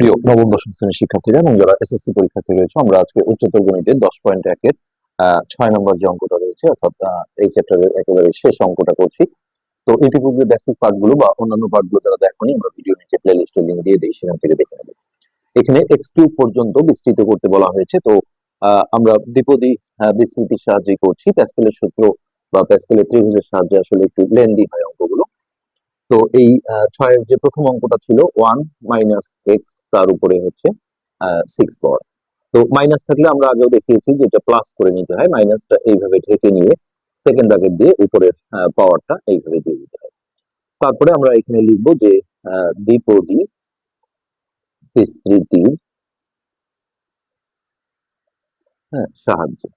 প্রিয় নবম, দশম শ্রেণির শিক্ষার্থীরা এবং যারা এসএসসি পরীক্ষার্থী রয়েছে, আমরা আজকে উচ্চতর দশ পয়েন্ট ছয় নম্বর যে অঙ্কটা রয়েছে, অর্থাৎ এই চ্যাপ্টারের একেবারে শেষ অঙ্কটা করছি। তো ইতিপূর্বে বেসিক পার্টগুলো বা অন্যান্য পার্টগুলো যারা দেখনি, আমরা ভিডিও নিচে প্লে লিঙ্ক দিয়ে দিই, সেখান থেকে দেখে এখানে এক্স কিউব পর্যন্ত বিস্তৃত করতে বলা হয়েছে। তো আমরা দ্বিপদী বিস্তৃতির সাহায্যে করছি। প্যাসকেলের সূত্র বা প্যাসকেলের ত্রিভুজের সাহায্যে আসলে একটু লেন্দি হয় তো এই ছয়ের যে প্রথম অঙ্কটা ছিল ওয়ান মাইনাস এক্স তার উপরে হচ্ছে সিক্স পাওয়ার তো মাইনাস থাকলে আমরা আগেও দেখিয়েছি যে এটা প্লাস করে নিতে হয় মাইনাসটা এইভাবে ঢেকে নিয়ে সেকেন্ড ব্র্যাকেট দিয়ে উপরের পাওয়ারটা এইভাবে দিয়ে দিতে হয়। তারপরে আমরা এখানে লিখব যে দ্বিপদী বিস্তৃতির হ্যাঁ সাহায্যে।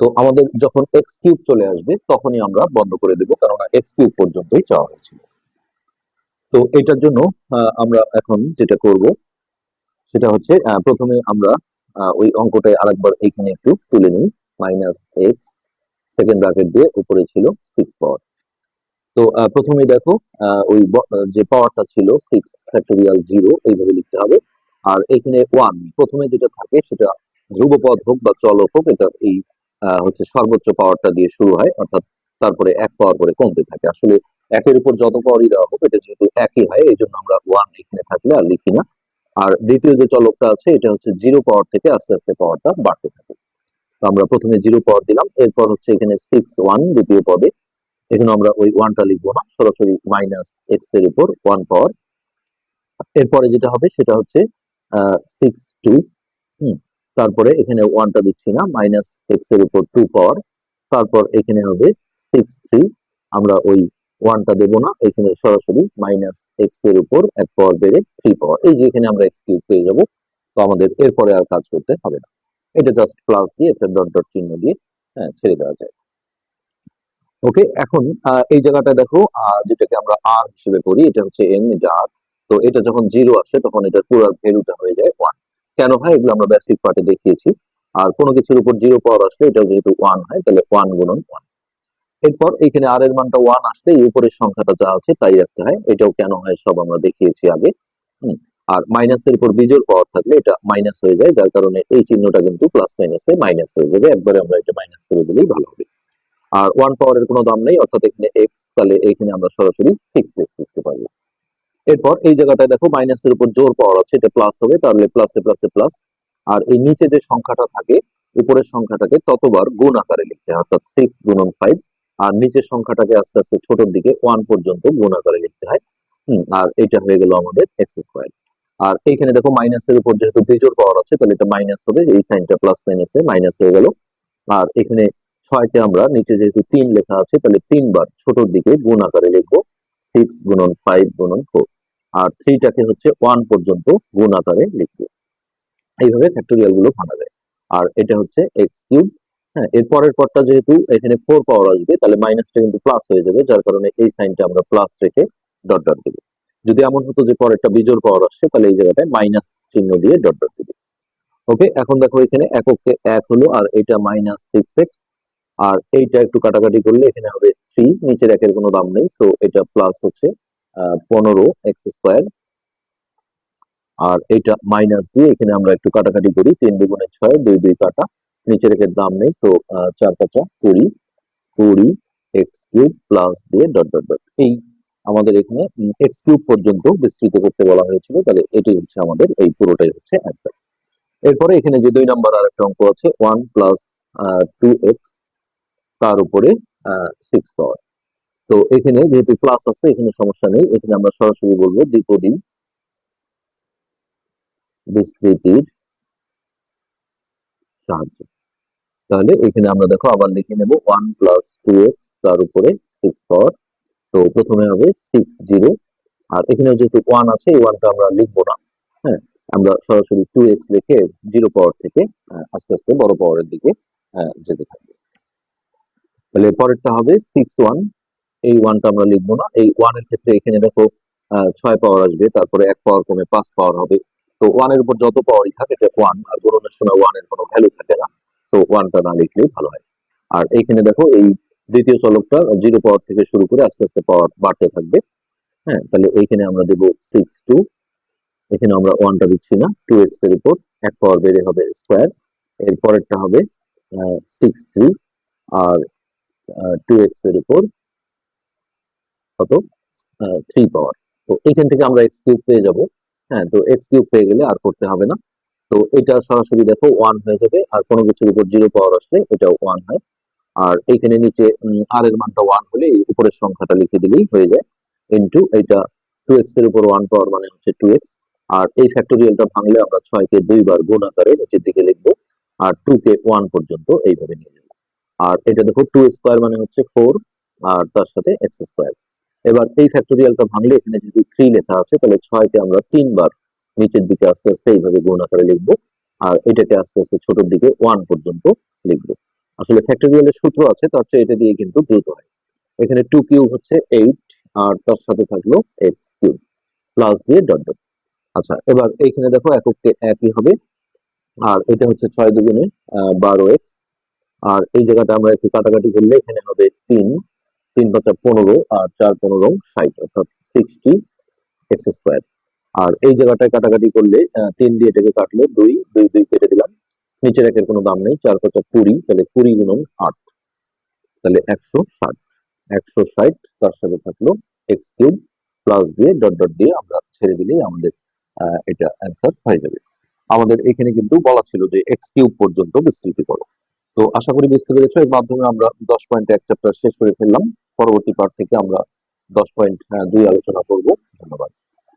তো আমাদের যখন এক্স কিউব চলে আসবে, তখনই আমরা বন্ধ করে দেবো কেননা এক্স পর্যন্তই চাওয়া হয়েছিল। তো এটার জন্য আমরা এখন যেটা করব, সেটা হচ্ছে প্রথমে আমরা ওই অঙ্কটায় আরেকবার এখানে একটু তুলে নিই। মাইনাস এক্স সেকেন্ড ব্র্যাকেট দিয়ে উপরে ছিল সিক্স পাওয়ার তো প্রথমে দেখো ওই যে পাওয়ারটা ছিল সিক্স ফ্যাক্টোরিয়াল জিরো এইভাবে লিখতে হবে। আর এখানে ওয়ান প্রথমে যেটা থাকে সেটা ধ্রুবপদ হোক বা চলক হোক, এটা এই হচ্ছে সর্বোচ্চ পাওয়ারটা দিয়ে শুরু হয়, অর্থাৎ তারপরে এক পাওয়ার করে কমতে থাকে। আসলে একের উপর যত পাওয়ারই দেওয়া হোক, এটা যেহেতু একই হয় এই জন্য আমরা ওয়ান এখানে থাকলে আর লিখি না। আর দ্বিতীয় যে চলকটা আছে, এটা হচ্ছে জিরো পাওয়ার থেকে আস্তে আস্তে পাওয়ারটা বাড়তে থাকে। তো আমরা প্রথমে জিরো পাওয়ার দিলাম, এরপর হচ্ছে এখানে সিক্স ওয়ান দ্বিতীয় পদে। এখানে আমরা ওই ওয়ানটা লিখব না, সরাসরি মাইনাস এক্সের উপর ওয়ান পাওয়ার এরপরে যেটা হবে, সেটা হচ্ছে সিক্স টু তারপরে এখানে ওয়ানটা দিচ্ছি না মাইনাস এক্সের উপর টু পাওয়ার তারপর এখানে হবে সিক্স থ্রি আমরা ওই ওয়ানটা দেবো না, এখানে সরাসরি মাইনাস এক্সের উপর এক পাওয়ার বেড়ে থ্রি পাওয়ার এই যে এখানে আমরা এক্স কিউব পেয়ে যাব, তো আমাদের এরপরে আর কাজ করতে হবে না। এটা জাস্ট প্লাস দিয়ে একটা ডট ডট চিহ্ন দিয়ে হ্যাঁ ছেড়ে দেওয়া যায়। ওকে এখন এই জায়গাটা দেখো যেটাকে আমরা আর হিসেবে করি, এটা হচ্ছে এন এটা আর তো এটা যখন জিরো আসে, তখন এটা পুরো ভ্যালুটা হয়ে যায় ওয়ান কেন হয় এগুলো আমরা বেসিক পার্টে দেখিয়েছি। আর কোনো কিছুর উপর জিরো পাওয়ার আসলে এটা যেহেতু ওয়ান হয়, তাহলে ওয়ান গুণন ওয়ান এরপর এখানে আর এর মানটা ওয়ান আসলে এই উপরের সংখ্যাটা যা আছে তাই রাখতে হয়, এটাও কেন হয় সব আমরা দেখিয়েছি আগে। আর মাইনাসের উপর বিজোড় পাওয়ার থাকলে এটা মাইনাস হয়ে যায়, যার কারণে এই চিহ্নটা কিন্তু প্লাস মাইনাসে মাইনাস হয়ে যাবে, একবারে আমরা এটা মাইনাস করে দিলেই ভালো হবে। আর ওয়ান পাওয়ারের কোনো দাম নেই, অর্থাৎ এখানে এক্স তাহলে এখানে আমরা সরাসরি সিক্স এক্স লিখতে পারব। এরপর এই জায়গাটায় দেখো মাইনাসের উপর জোর পাওয়ার আছে, এটা প্লাস হবে, তাহলে প্লাসে প্লাসে প্লাস আর এই নিচে যে সংখ্যাটা থাকে, উপরের সংখ্যাটাকে ততবার গুণ আকারে লিখতে হয়, অর্থাৎ সিক্স গুণন ফাইভ আর নিচের সংখ্যাটাকে আস্তে আস্তে ছোটর দিকে ওয়ান পর্যন্ত গুণ আকারে লিখতে হয়। আর এটা হয়ে গেল আমাদের এক্স স্কোয়ার আর এইখানে দেখো মাইনাসের উপর যেহেতু বিজোড় পাওয়ার আছে, তাহলে এটা মাইনাস হবে, এই সাইনটা প্লাস মাইনাসে মাইনাস হয়ে গেল। আর এখানে ছয়কে আমরা, নিচে যেহেতু তিন লেখা আছে, তাহলে তিনবার ছোটর দিকে গুণ আকারে লিখব সিক্স গুণন ফাইভ গুণন ফোর আর থ্রিটাকে হচ্ছে ওয়ান পর্যন্ত গুণ আকারে লিখব। এইভাবে ফ্যাক্টোরিয়ালগুলো ভাঙা যায়। আর এটা হচ্ছে এক্স কিউব হ্যাঁ এর পরের পরটা যেহেতু এখানে ফোর পাওয়ার আসবে, তাহলে মাইনাসটা কিন্তু প্লাস হয়ে যাবে, যার কারণে এই সাইনটা আমরা প্লাস রেখে ডট ডট দেবো। যদি এমন হতো যে পরেরটা বিজোড় পাওয়ার আসছে, তাহলে এই জায়গাটায় মাইনাস চিহ্ন দিয়ে ডট ডট দেবে। ওকে এখন দেখো এখানে এককে এক হলো, আর এটা মাইনাস সিক্স এক্স আর এইটা একটু কাটাকাটি করলে এখানে হবে থ্রি নিচের একের কোনো দাম নেই সো এটা প্লাস হচ্ছে পনেরো এক্স স্কোয়ার আর এটা মাইনাস দিয়ে এখানে আমরা একটু কাটাকাটি করি। তিন দুগুণে ছয়, দুই দুই কাটা। নিচে রেখে দাম নেই সো চার পাঁচা কুড়ি। কুড়ি এক্স কিউব প্লাস দিয়ে ডট ডট ডট এই আমাদের এখানে এক্স কিউব পর্যন্ত বিস্তৃত করতে বলা হয়েছিল, তাহলে এটাই হচ্ছে আমাদের, এই পুরোটাই হচ্ছে অ্যান্সার এরপরে এখানে যে দুই নাম্বার আর একটা অঙ্ক আছে ওয়ান প্লাস টু এক্স তার উপরে সিক্স পাওয়ার। তো এখানে যেহেতু প্লাস আছে, এখানে সমস্যা নেই। এখানে আমরা সরাসরি বলব দ্বিপদী বিস্তৃতির সাহায্য। তাহলে এখানে আমরা দেখো আবার লিখে নেব ওয়ান প্লাস টু এক্স তার উপরে সিক্স পাওয়ার। তো প্রথমে হবে সিক্স জিরো আর এখানে যেহেতু ওয়ান আছে ওয়ানটা আমরা লিখব না। হ্যাঁ আমরা সরাসরি টু এক্স লিখে জিরো পাওয়ার থেকে আস্তে আস্তে বড় পাওয়ারের দিকে যেতে থাকবে। তাহলে পরেরটা হবে সিক্স ওয়ান এই ওয়ানটা আমরা লিখব না। এই ওয়ানের ক্ষেত্রে এখানে দেখো ছয় পাওয়ার আসবে, তারপরে এক পাওয়ার কমে পাঁচ পাওয়ার হবে। তো ওয়ানের উপর যত পাওয়ারই থাকে এটা ওয়ান আর গণনের সময় ওয়ানের কোনো ভ্যালু থাকে না। সো ওয়ানটা না লিখলেই ভালো হয়। আর এইখানে দেখো, এই দ্বিতীয় চলকটা জিরো পাওয়ার থেকে শুরু করে আস্তে আস্তে পাওয়ার বাড়তে থাকবে। হ্যাঁ তাহলে এইখানে আমরা দেবো সিক্স টু এখানে আমরা ওয়ানটা দিচ্ছি না টু এক্সের উপর। এক পাওয়ার বেড়ে হবে স্কোয়ার এর পরেরটা হবে সিক্স থ্রি আর টু এক্সের উপর কত? থ্রি পাওয়ার তো এখান থেকে আমরা এক্স কিউব পেয়ে যাব। হ্যাঁ তো এক্স কিউব পেয়ে গেলে আর করতে হবে না। তো এটা সরাসরি দেখো ওয়ান হয়ে যাবে, আর কোনো কিছুর উপর জিরো পাওয়ার আসলে এটাও ওয়ান হয়। আর এইখানে নিচে আর এর মানটা ওয়ান হলে উপরের সংখ্যাটা লিখে দিলেই হয়ে যায়। ইন্টু এটা টু এক্সের উপর ওয়ান পাওয়ার মানে হচ্ছে টু এক্স আর এই ফ্যাক্টোরিয়ালটা ভাঙলে আমরা ছয়কে দুইবার গুণ আকারে নিচের দিকে লিখব। আর টু কে ওয়ান পর্যন্ত এইভাবে নিয়ে যাব। আর এটা দেখো টু স্কোয়ার মানে হচ্ছে ফোর আর তার সাথে এক্স স্কোয়ার এবার এই ফ্যাক্টোরিয়ালটা ভাঙলে এখানে যদি থ্রি লেখা আছে, তাহলে ছয়কে আমরা তিনবার নিচের দিকে আস্তে আস্তে এইভাবে গুণ আকারে লিখব আর এটাকে আস্তে আস্তে ছোটোর দিকে ওয়ান পর্যন্ত লিখব। আসলে ফ্যাক্টোরিয়ালের সূত্র আছে, তার চেয়ে এটা দিয়ে কিন্তু দ্রুত হয়। এখানে টু কিউব হচ্ছে এইট আর তার সাথে থাকল এক্স কিউব প্লাস দিয়ে ডট ডট আচ্ছা এবার এইখানে দেখো এককে একই হবে, আর এটা হচ্ছে ছয় দুগুণে বারো এক্স আর এই জায়গাটা আমরা একটু কাটাকাটি করলে এখানে হবে তিন তিন পাঁচা পনেরো আর চার পনেরো ষাট, অর্থাৎ সিক্সটি এক্স স্কোয়ার আর এই জায়গাটায় কাটাকাটি করলে তিন দিয়ে এটাকে কাটলে দুই দুই দুই কেটে দিলাম। নিচের একের কোনো দাম নেই, চার পাঁচা কুড়ি, তাহলে কুড়ি গুণন আট, তাহলে একশো ষাট। একশো ষাট তার সাথে থাকল এক্স কিউব প্লাস দিয়ে ডট ডট দিয়ে আমরা ছেড়ে দিলেই আমাদের এটা অ্যান্সার হয়ে যাবে। আমাদের এখানে কিন্তু বলা ছিল যে এক্স কিউব পর্যন্ত বিস্তৃতি করো। তো আশা করি বুঝতে পেরেছ, এর মাধ্যমে আমরা দশ পয়েন্ট এক চ্যাপ্টার শেষ করে ফেললাম। পরবর্তী পার্ট থেকে আমরা দশ পয়েন্ট দুই আলোচনা করব। ধন্যবাদ।